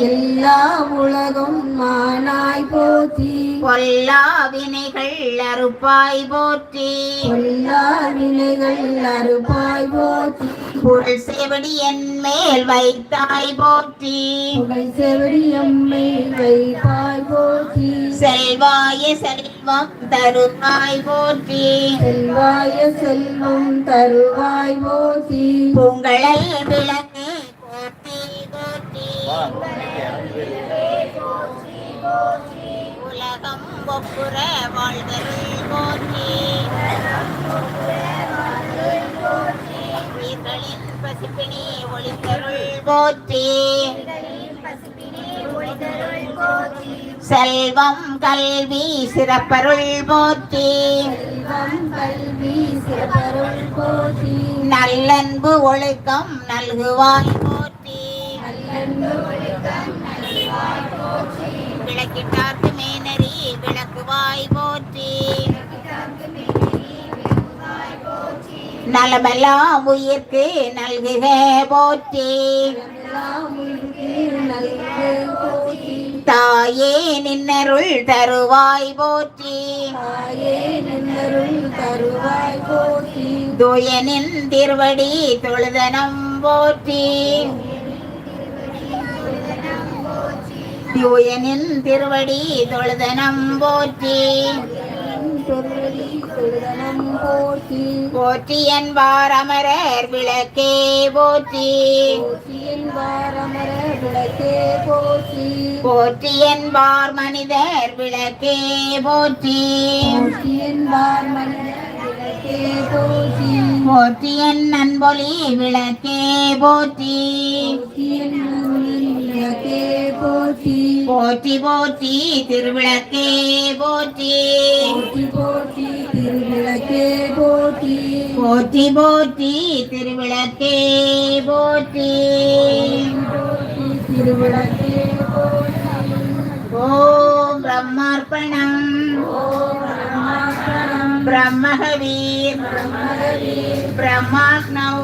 எல்லா உலகம் மானாய் போற்றி. பொல்லா வினைகள் அறுப்பாய் போற்றி. எல்லா வினைகள் அறுப்பாய் போற்றி. புகழ் செவடி என் மேல் வைத்தாய் போற்றி. புகழ் செவடி அம்மை வைப்பாய் போற்றி. செல்வாய செல்வம் தருவாய் போற்றி. செல்வாய செல்வம் தருவாய் போற்றி. பொங்கழல் விளக்கு போற்றி உலகம் ஒப்புற வாழ்தருள் போற்றி உயிர்களின் பசிப்பினி ஒளித்தருள் செல்வம் கல்வி சிறப்பருள் போற்றி செல்வம் கல்வி சிறப்பருள் போற்றி. நல்லன்பு ஒழுக்கம் நல்குவாய். விளக்கிட்டார்க்கு மேனரி விளக்குவாய் போற்றி. நலமெல்லாம் உயிர்க்கு நல்குக போற்றி. தாயே நின்னருள் தருவாய் போற்றி தருவாய் போற்றி. துயனின் திருவடி தொழுதனம் போற்றி. துயனின் திருவடி தொழுதனம் போற்றி. போற்றி போற்றி என்பார் அமரர் விளக்கே போற்றி. போற்றி என்பார் அமர மனிதர் விளக்கே போற்றி. போற்றி என்பார் மனிதர் போற்றி என் நண்பொலி விளக்கே போற்றி. போற்றி போற்றி போற்றி திருவிளக்கே போற்றி. போற்றி திருவிளக்கே போற்றி போற்றி போற்றி திருவிளக்கே போற்றி. திருவிளக்கே போற்றி ஓம் பிரம்மார்ப்பணம். ஓம் பிரம்மாஸ்வரம் பிரம்மகவீர் பிரம்மாக்னௌ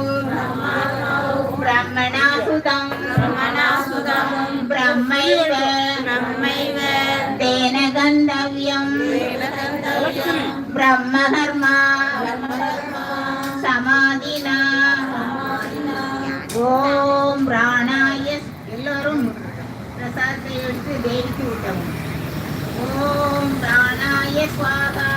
பிரம்மணாசுதம் பிரம்மணாசுதம் பிரம்மைவ பிரம்மைவ தேன கந்தவ்யம் பிரம்மகர்மா சமாதினா ஓம் பிராணாய எல்லோரும் பிரசாதத்தை எடுத்து தேவிக்கு விட்டவும் ஓம் பிராணாய ஸ்வாகா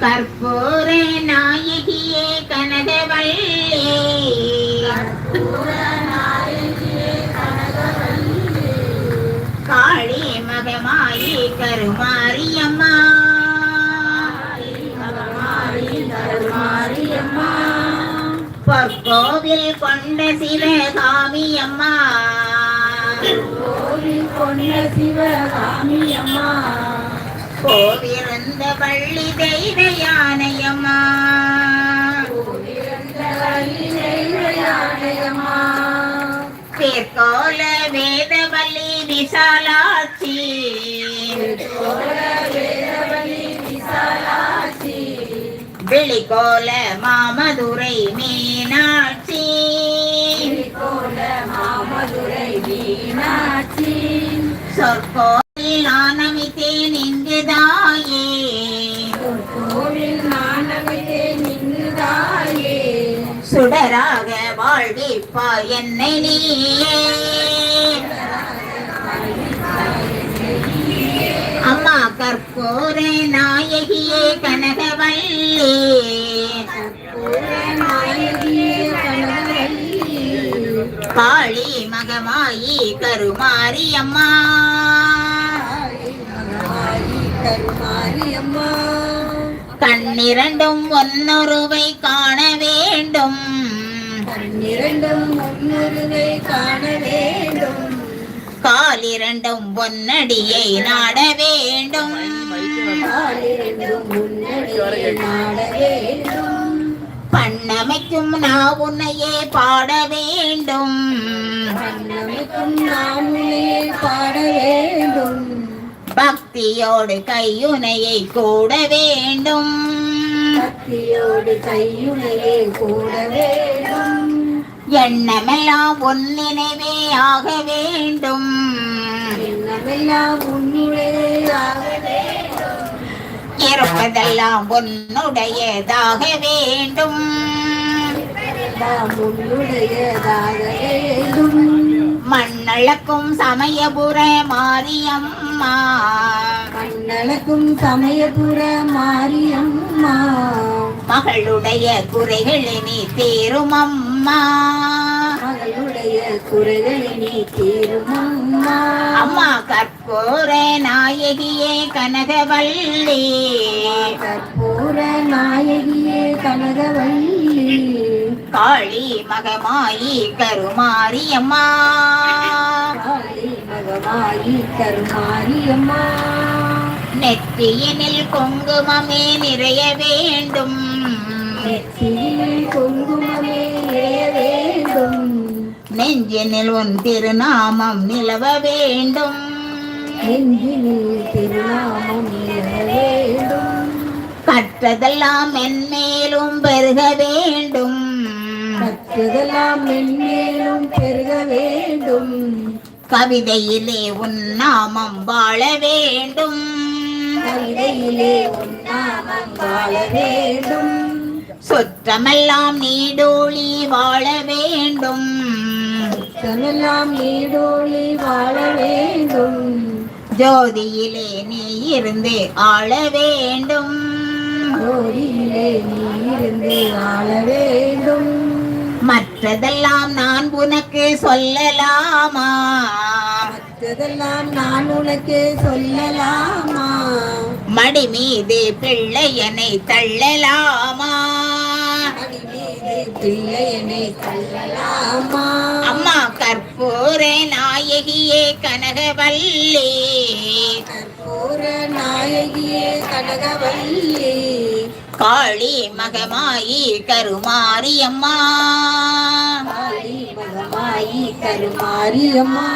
கற்பூர நாயகியே கனகவல்லே. காளி மகமாயி கருமாரியம்மா. பொற்கோவில் கொண்ட சிவகாமியம்மா. கொண்ட சிவகாமி அம்மா பள்ளி தெய்வ யானையம்மா. பேர்கோல வேதவல்லி விசாலாட்சி. வெளிக்கோல மாமதுரை மீனாட்சி. மாமதுரை சுடராக வாழ்விப்பா என்னை நீயே. அம்மா கற்பூர நாயகியே கனகவல்லி. நாயகியே மகமாயி கருமாரி அம்மா. கண்ணிரண்டும் ஒன்னொருவை காண வேண்டும். இரண்டும் முன்னுரிமை காண வேண்டும். காலிரண்டும் பொன்னடியை நாட வேண்டும். காலிரண்டும் முன்னடியை நாட வேண்டும். பண்ணமைக்கும் நான் உன்னையே பாட வேண்டும். கண்ணமைக்கும் நாமே பாட வேண்டும். பக்தியோடு கையுனையை கூட வேண்டும். பக்தியோடு கையுனையே கூட வேண்டும். எண்ணமெல்லாம் உன் நினைவே ஆக வேண்டும். எண்ணமெல்லாம் இருப்பதெல்லாம் உன்னுடையதாக வேண்டும். மண்ணளக்கும் சமயபுர மாரியம்மா. கண்ணளக்கும் சமயபுர மாரியம்மா. மகளுடைய குறைகளை நீ தீரும் அம்மா மகளுடைய குறைகளை நீ தீருமம்மா அம்மா. கற்பூர நாயகியே கனகவல்லி. கற்பூர நாயகியே கனகவல்லி. காளி மகமாயி கருமாரியம்மா. காளி மகமாயி கருமாரியம்மா. நெற்றியினில் குங்குமமே நிறைய வேண்டும். நெற்றியில் குங்குமமே வேண்டும் நெஞ்சினில் உன் திருநாமம் நிலவ வேண்டும். நெஞ்சினில் திருநாமம் இறைய வேண்டும். கற்றதெல்லாம் மென்மேலும் பெருக வேண்டும். கற்றதெல்லாம் மென்மேலும் பெருக வேண்டும். கவிதையிலே உன் நாமம் வாழ வேண்டும். கவிதையிலே உன்னாமம் வாழ வேண்டும். சுற்றமெல்லாம் நீடோழி வாழ வேண்டும். தனெல்லாம் நீடோழி வாழ வேண்டும். ஜோதியிலே நீ இருந்து ஆள வேண்டும். ஜோதியிலே நீ இருந்து ஆள வேண்டும். மற்றதெல்லாம் நான் உனக்கு சொல்லலாமா? மற்றதெல்லாம் நான் உனக்கு சொல்லலாமா? மடி மீது பிள்ளையனை தள்ளலாமா? பிள்ளையனை தள்ளலாமா? அம்மா கற்பூர நாயகியே கனகவல்லி. கற்பூர நாயகியே கனகவல்லி. காளி மகமாயி கருமாரியம்மா. காளி மகமாயி கருமாரியம்மா.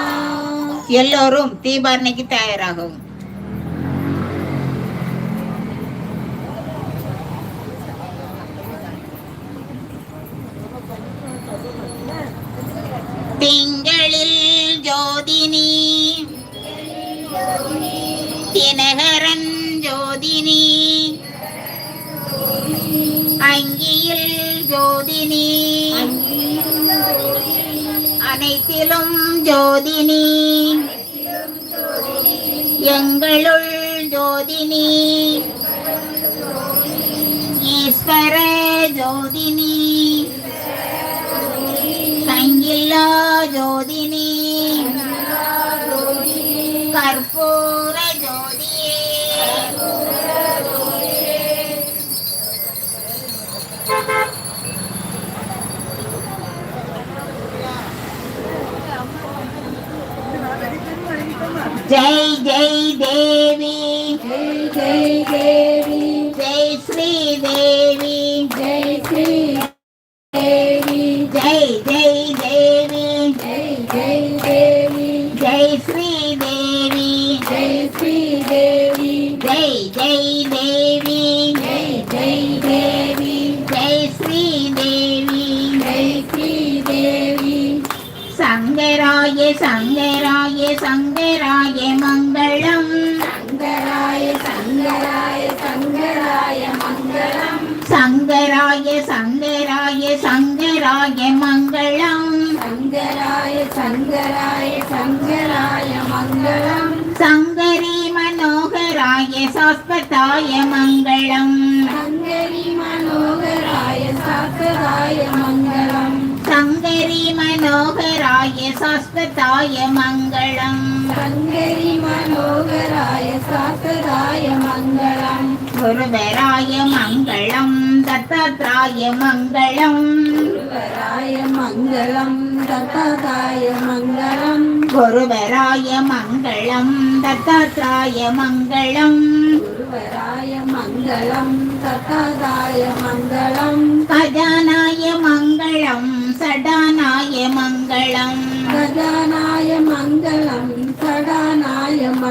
எல்லோரும் தீபாரணைக்கு தயாராகும் திங்களில் ஜோதினி. தினகரன் ஜோதினி. அங்கியில் ஜோதினி. அனைத்திலும் ஜோதினி. எங்களுள் ஜோதினி. ஈஸ்வர ஜோதினி. தங்கில்லா ஜோதினி கற்பூர ஜோதியே ஜெய சங்கராய சங்கராய சங்கராய மங்களம். சங்கராய சங்கராய சங்கராய மங்களம். சங்கராய சங்கராய சங்கராய மங்களம். சங்கராய சங்கராய சங்கராய மங்களம். சங்கரி மனோகராய சாஸ்வதாய மங்களம். சங்கரி மனோகராய சாக்கராய மங்களம் சங்கரி மனோகராய சாஸ்வதாய மங்களம் சங்கரி மனோகராய சாக்கராய மங்களம் குருவராய மங்களம் தத்தாத்ராய மங்களம் குருவராய மங்களம் தத்தாதாய மங்களம் குருவராய மங்களம் தத்தாத்ராய மங்களம் குருவராய மங்களம் தத்தாதாய மங்களம்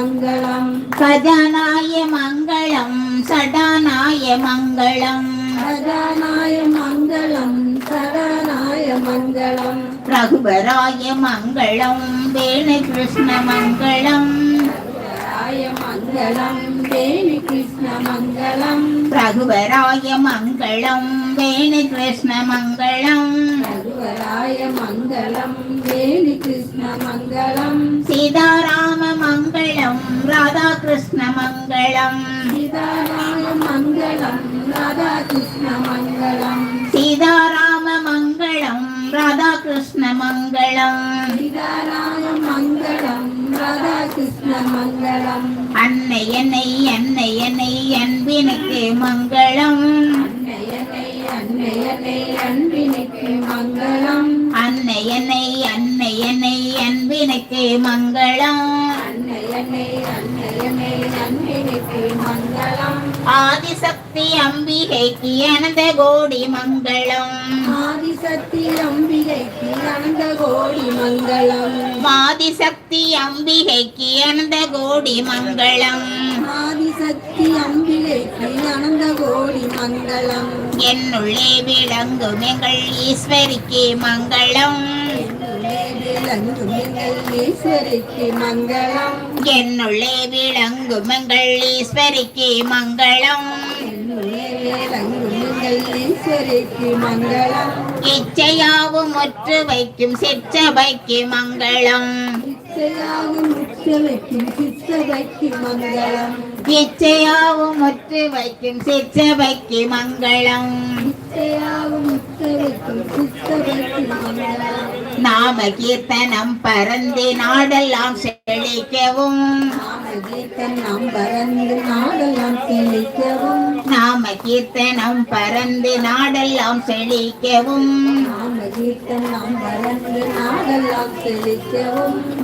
மங்களம் கஜானாய மங்களம் சடானாய மங்களம் கஜானாய மங்களம் சடானாய மங்களம் ரகுவராய மங்களம் வேணு கிருஷ்ண மங்களம் ராய மங்களம் தேவி கிருஷ்ண மங்களம் ரகுவராய மங்களம் வேணு கிருஷ்ண மங்களம் ரகுவராய மங்களம் தேவி கிருஷ்ண மங்களம் சீதாராம மங்களம் ராதா கிருஷ்ண மங்களம் சீதாராய மங்களம் ராதா கிருஷ்ண மங்களம் சீதாராம மங்களம் ராதா கிருஷ்ண மங்களம். சீதாராய மங்களம் ராதா கிருஷ்ண மங்களம் அன்னை என்னை அன்னை என்னை அன்பினுக்கு மங்களம். அன்னையனை அன்னையனை அன்பினுக்கு மங்களம் அன்னை என்னை அன்னை என்னை அன்பினுக்கு மங்களம். ஆதிசக்தி அம்பிகைக்கு அனந்த கோடி மங்களம். ஆதிசக்தி அம்பிகைக்கு அனந்த கோடி மங்களம். ஆதிசக்தி அம்பிகைக்கு அனந்த கோடி மங்களம். ஆதிசக்தி அம்பிகைக்கு அனந்த கோடி மங்களம். என்னுள்ளே விளங்கும் எங்கள் ஈஸ்வரிக்கு மங்களம். விளங்கும் எங்கள் ஈஸ்வரிக்கு மங்களம். என்னுள்ளே விளங்கும் எங்கள் ஈஸ்வரிக்கு மங்களம். என்னுள்ளே விளங்கும் எங்கள் ஈஸ்வரிக்கு மங்களம். இச்சையாவும் ஒற்று வைக்கும் சிற்றபைக்கு மங்களம். இச்சையாகும் உற்சவைக்கும் சித்தவைக்கு மங்களம். இச்சையாவும் ஒற்று வைக்கும் சிற்றபைக்கு மங்களம். இச்சையாகும் உற்சவைக்கும் சித்தவைக்கு மங்களம். நாம கீர்த்தனம் பறந்து நாடெல்லாம் செழிக்கவும். நாம கீர்த்தன் நாம் பறந்து நாடெல்லாம் செழிக்கவும். நாம கீர்த்தனம் பறந்து நாடெல்லாம் செழிக்கவும்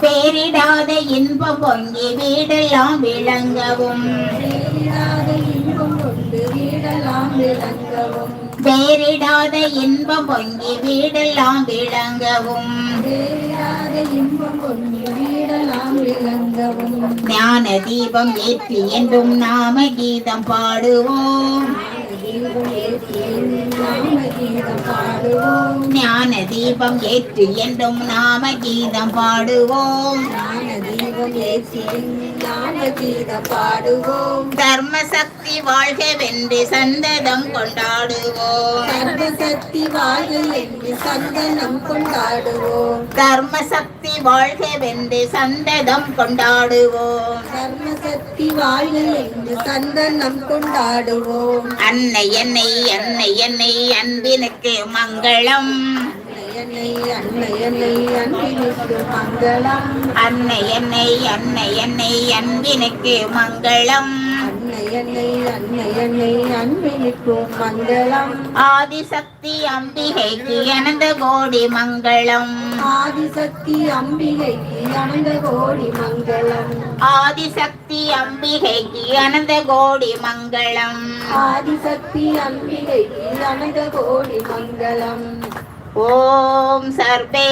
பேரிடாத இன்பம் பொங்கி வீடெல்லாம் விளங்கவும். வீடெல்லாம் விளங்கவும். பேரிடாத இன்பம் பொங்கி வீடெல்லாம் விளங்கவும். பேரிடாத இன்பம் கொண்டு வீடெல்லாம் விளங்கவும். ஞான தீபம் ஏற்றி என்றும் நாம கீதம் பாடுவோம். ஞான தீபம் ஏற்றி என்றும் நாம கீதம் பாடுவோம் தீபம் ஏற்றி நாம கீதம் பாடுவோம். தர்ம சக்தி வாழ்கவென்று சந்ததம் கொண்டாடுவோம். சர்வசக்தி வாழ்க என்று சந்தனம் கொண்டாடுவோம். தர்ம சக்தி வாழ்கவென்று சந்ததம் கொண்டாடுவோம். சர்வசக்தி வாழ்க என்று சந்தனம் கொண்டாடுவோம். அன்னை என்னை அன்னை என்னை அன்பினுக்கு மங்களம். அன்னையனை அன்னையனை அன்பினுக்கு மங்களம். அன்னை என்னை அன்னை என்னை அன்பினுக்கு மங்களம். அன்னையனை அன்னையனை அன்பினுக்கு மங்களம். ஆதிசக்தி அம்பிகைக்கு அனந்த கோடி மங்களம். ஆதிசக்தி அம்பிகைக்கு அனந்த கோடி மங்களம். ஆதிசக்தி அம்பிகைக்கு அனந்த கோடி மங்களம். ஆதிசக்தி அம்பிகைக்கு அனந்த கோடி மங்களம். ஓம் சர்வே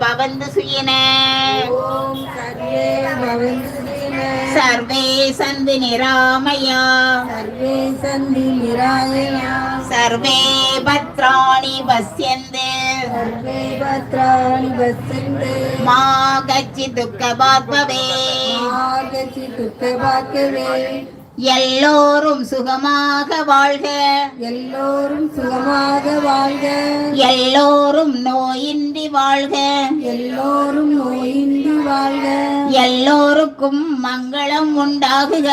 பவந்து சுயின. ஓம் சர்வே பவந்துன சர்வே சந்து நிராமயா. சர்வே சந்தி நிராயணா சர்வே பத்ராணி பஸ்யந்து. சர்வே பத்ராணி பசந்து மா கச்சி துக்க பாத்மவே ஆகச்சி துக்க பார்க்கவே. எல்லோரும் சுகமாக வாழ்க. எல்லோரும் சுகமாக வாழ்க. எல்லோரும் நோயின்றி வாழ்க. எல்லோரும் நோயின்றி வாழ்க. எல்லோருக்கும் மங்களம் உண்டாகுக.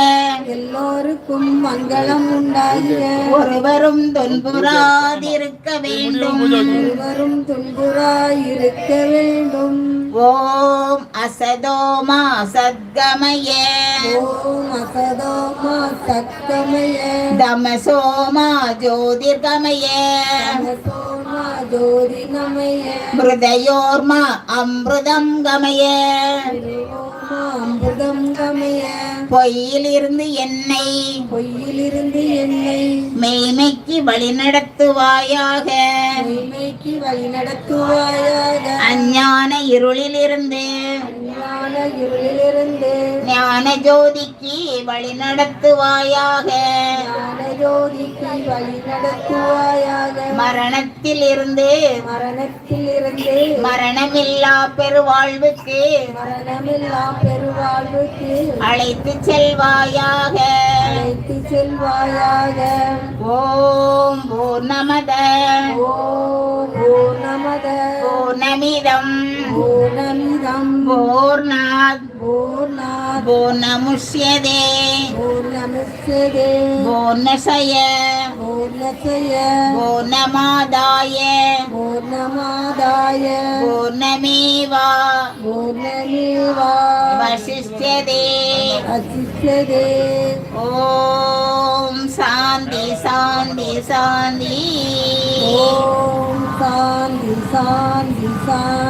எல்லோருக்கும் மங்களம் உண்டாகுக. ஒருவரும் துன்புறாதிருக்க வேண்டும். ஒருவரும் துன்புறாய் இருக்க வேண்டும். ஓம் அசதோமா சத்கமய. சத்தமய தமசோமா ஜோதிர்கமய மிருதயோர்மா அமிர்தம் கமய ஓமா அம்புதம் கமய பொய்யிலிருந்து என்னை பொய்யிலிருந்து என்னை மெய்மைக்கு வழிநடத்துவாயாக. மெய்மைக்கு வழி நடத்துவாயாக அஞ்ஞான இருளிலிருந்து ஞான இருளிலிருந்து ஞான ஜோதிக்கு வழிநடத்துவாயாக. ஞான ஜோதிக்கு வழி நடத்துவாயாக. மரணத்திலிருந்து. மரணத்திலிருந்து. மரணமில்லா பெருவாழ்வுக்கு. மரணமில்லா பெருவாழ்வுக்கு. அழைத்து செல்வாயாக. அழைத்து செல்வாயாக. ஓம் பூர்ணமத. ஓம் ஓ நமத பூர்ணமிதம். பூர்ணமிதம். பூர்ணாத். பூர்ணாத். பூர்ணமுஷ்யதே. பூர்ணமுச்சதே பூர்ணசய பூர்ணசய பூர்ணமாதாய. பூர்ணமாதாய. பூர்ணமேவா. பூர்ணமேவா. வசிஷ்யதே. அசிச்சதே ஓம் சாந்தி சாந்தி சாந்தி. ஓம் சாந்தி சாந்தி சாந்தி.